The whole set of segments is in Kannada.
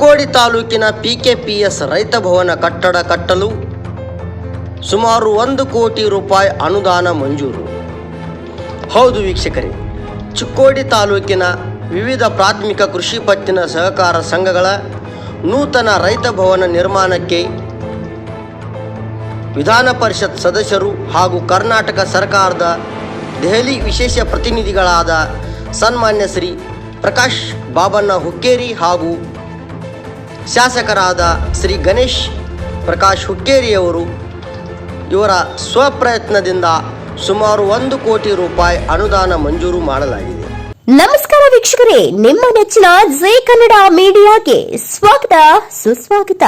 ಚಿಕ್ಕೋಡಿ ತಾಲೂಕಿನ ಪಿಕೆಪಿಎಸ್ ರೈತ ಭವನ ಕಟ್ಟಡ ಕಟ್ಟಲು ಸುಮಾರು ಒಂದು ಕೋಟಿ ರೂಪಾಯಿ ಅನುದಾನ ಮಂಜೂರು. ಹೌದು ವೀಕ್ಷಕರೇ, ಚಿಕ್ಕೋಡಿ ತಾಲೂಕಿನ ವಿವಿಧ ಪ್ರಾಥಮಿಕ ಕೃಷಿ ಪತ್ತಿನ ಸಹಕಾರ ಸಂಘಗಳ ನೂತನ ರೈತ ಭವನ ನಿರ್ಮಾಣಕ್ಕೆ ವಿಧಾನ ಪರಿಷತ್ ಸದಸ್ಯರು ಹಾಗೂ ಕರ್ನಾಟಕ ಸರ್ಕಾರದ ದೆಹಲಿ ವಿಶೇಷ ಪ್ರತಿನಿಧಿಗಳಾದ ಸನ್ಮಾನ್ಯ ಶ್ರೀ ಪ್ರಕಾಶ್ ಬಾಬಣ್ಣ ಹುಕ್ಕೇರಿ ಹಾಗೂ ಶಾಸಕರಾದ ಶ್ರೀ ಗಣೇಶ್ ಪ್ರಕಾಶ್ ಹುಕ್ಕೇರಿಯವರು ಇವರ ಸ್ವಪ್ರಯತ್ನದಿಂದ ಸುಮಾರು ಒಂದು ಕೋಟಿ ರೂಪಾಯಿ ಅನುದಾನ ಮಂಜೂರು ಮಾಡಲಾಗಿದೆ. ನಮಸ್ಕಾರ ವೀಕ್ಷಕರೇ, ನಿಮ್ಮ ನೆಚ್ಚಿನ ಜೈ ಕನ್ನಡ ಮೀಡಿಯಾಗೆ ಸ್ವಾಗತ, ಸುಸ್ವಾಗತ.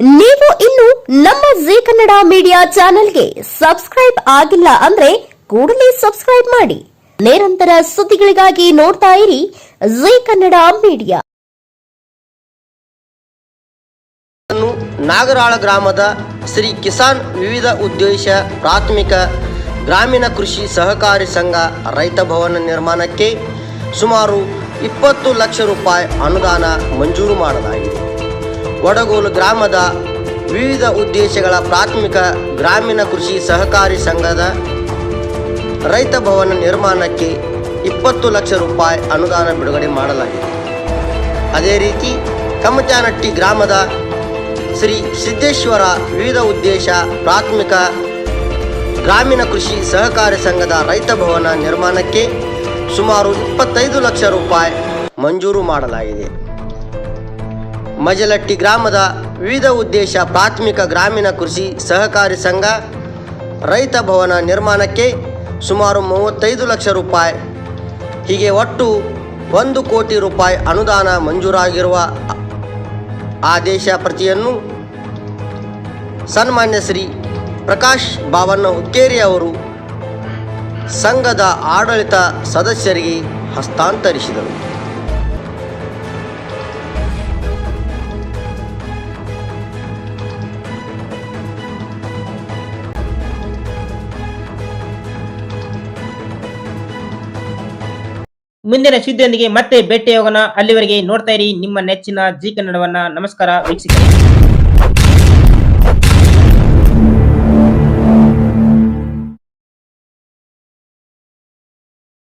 ನೀವು ಇನ್ನು ನಮ್ಮ ಜೈ ಕನ್ನಡ ಮೀಡಿಯಾ ಚಾನೆಲ್ಗೆ ಸಬ್ಸ್ಕ್ರೈಬ್ ಆಗಿಲ್ಲ ಅಂದ್ರೆ ಕೂಡಲೇ ಸಬ್ಸ್ಕ್ರೈಬ್ ಮಾಡಿ. ನಿರಂತರ ಸುದ್ದಿಗಳಿಗಾಗಿ ನೋಡ್ತಾ ಇರಿ ಜೈ ಕನ್ನಡ ಮೀಡಿಯಾ. ನಾಗರಾಳ ಗ್ರಾಮದ ಶ್ರೀ ಕಿಸಾನ್ ವಿವಿಧ ಉದ್ದೇಶ ಪ್ರಾಥಮಿಕ ಗ್ರಾಮೀಣ ಕೃಷಿ ಸಹಕಾರಿ ಸಂಘ ರೈತ ಭವನ ನಿರ್ಮಾಣಕ್ಕೆ ಸುಮಾರು ಇಪ್ಪತ್ತು ಲಕ್ಷ ರೂಪಾಯಿ ಅನುದಾನ ಮಂಜೂರು ಮಾಡಲಾಗಿದೆ. ಒಡಗೋಲು ಗ್ರಾಮದ ವಿವಿಧ ಉದ್ದೇಶಗಳ ಪ್ರಾಥಮಿಕ ಗ್ರಾಮೀಣ ಕೃಷಿ ಸಹಕಾರಿ ಸಂಘದ ರೈತ ಭವನ ನಿರ್ಮಾಣಕ್ಕೆ ಇಪ್ಪತ್ತು ಲಕ್ಷ ರೂಪಾಯಿ ಅನುದಾನ ಬಿಡುಗಡೆ ಮಾಡಲಾಗಿದೆ. ಅದೇ ರೀತಿ ಕಮಚಾನಟ್ಟಿ ಗ್ರಾಮದ ಶ್ರೀ ಸಿದ್ದೇಶ್ವರ ವಿವಿಧ ಉದ್ದೇಶ ಪ್ರಾಥಮಿಕ ಗ್ರಾಮೀಣ ಕೃಷಿ ಸಹಕಾರಿ ಸಂಘದ ರೈತ ಭವನ ನಿರ್ಮಾಣಕ್ಕೆ ಸುಮಾರು ಇಪ್ಪತ್ತೈದು ಲಕ್ಷ ರೂಪಾಯಿ ಮಂಜೂರು ಮಾಡಲಾಗಿದೆ. ಮಜಲಟ್ಟಿ ಗ್ರಾಮದ ವಿವಿಧ ಉದ್ದೇಶ ಪ್ರಾಥಮಿಕ ಗ್ರಾಮೀಣ ಕೃಷಿ ಸಹಕಾರಿ ಸಂಘ ರೈತ ಭವನ ನಿರ್ಮಾಣಕ್ಕೆ ಸುಮಾರು ಮೂವತ್ತೈದು ಲಕ್ಷ ರೂಪಾಯಿ. ಹೀಗೆ ಒಟ್ಟು ಒಂದು ಕೋಟಿ ರೂಪಾಯಿ ಅನುದಾನ ಮಂಜೂರಾಗಿರುವ ಆದೇಶ ಪ್ರತಿಯನ್ನು ಸನ್ಮಾನ್ಯ ಶ್ರೀ ಪ್ರಕಾಶ್ ಬಾವಣ್ಣ ಹುಕ್ಕೇರಿ ಅವರು ಸಂಘದ ಆಡಳಿತ ಸದಸ್ಯರಿಗೆ ಹಸ್ತಾಂತರಿಸಿದರು. ಮುಂದಿನ ಸುದ್ದಿಯೊಂದಿಗೆ ಮತ್ತೆ ಭೇಟಿಯಾಗೋಣ. ಅಲ್ಲಿವರೆಗೆ ನೋಡ್ತಾ ಇರಿ ನಿಮ್ಮ ನೆಚ್ಚಿನ ಜಿ ಕನ್ನಡವನ್ನ. ನಮಸ್ಕಾರ ವೀಕ್ಷಕರೇ.